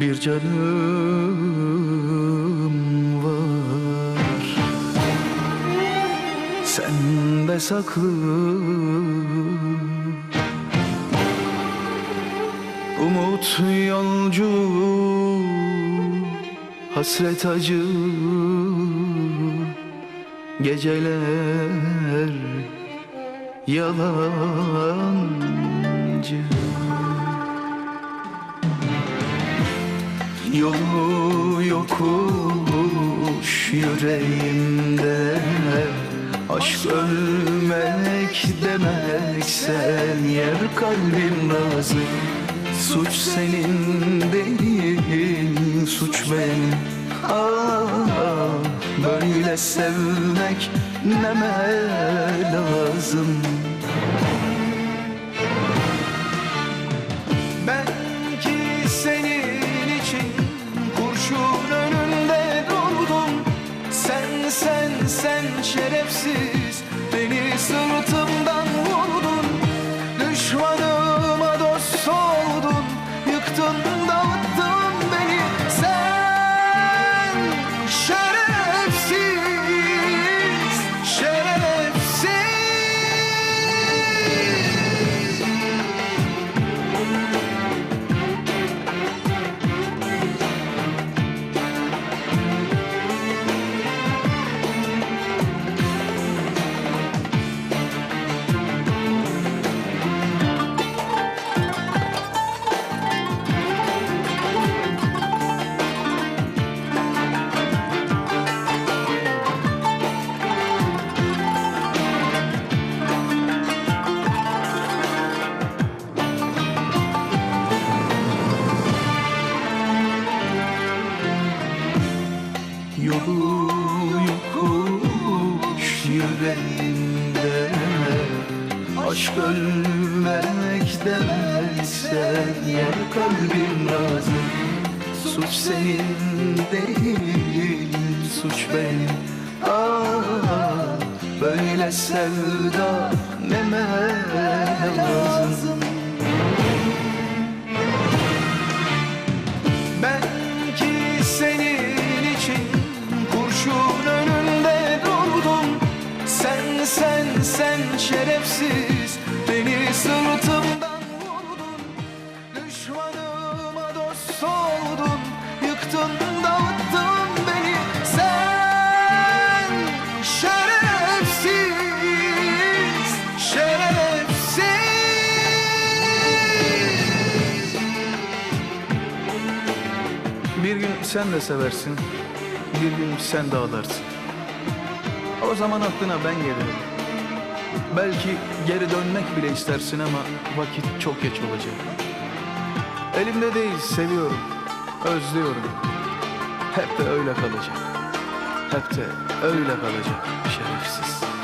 bir canım var. Sende saklı. Umut yolcu Hasret acı. Geceler Yalancı Yolu yokuş yüreğimde. Aşk ölmek demeksen yer kalbim razı. Suç senin değil suç benim. Ah böyle sevmek neme lazım Yolu yokuş yüreğinde Aşk ölmek demekse yer kalbim razı. Suç senin değil suç benim. Ah böyle sevda neme sen şerefsiz beni sırtımdan vurdun Düşmanıma dost oldun yıktın dağıttın beni Sen şerefsiz şerefsiz Bir gün sen de seversin, bir gün sen de ağlarsın. O zaman aklına ben gelirim. Belki geri dönmek bile istersin ama vakit çok geç olacak. Elimde değil, seviyorum, özlüyorum. Hep de öyle kalacak. Hep de öyle kalacak şerefsiz.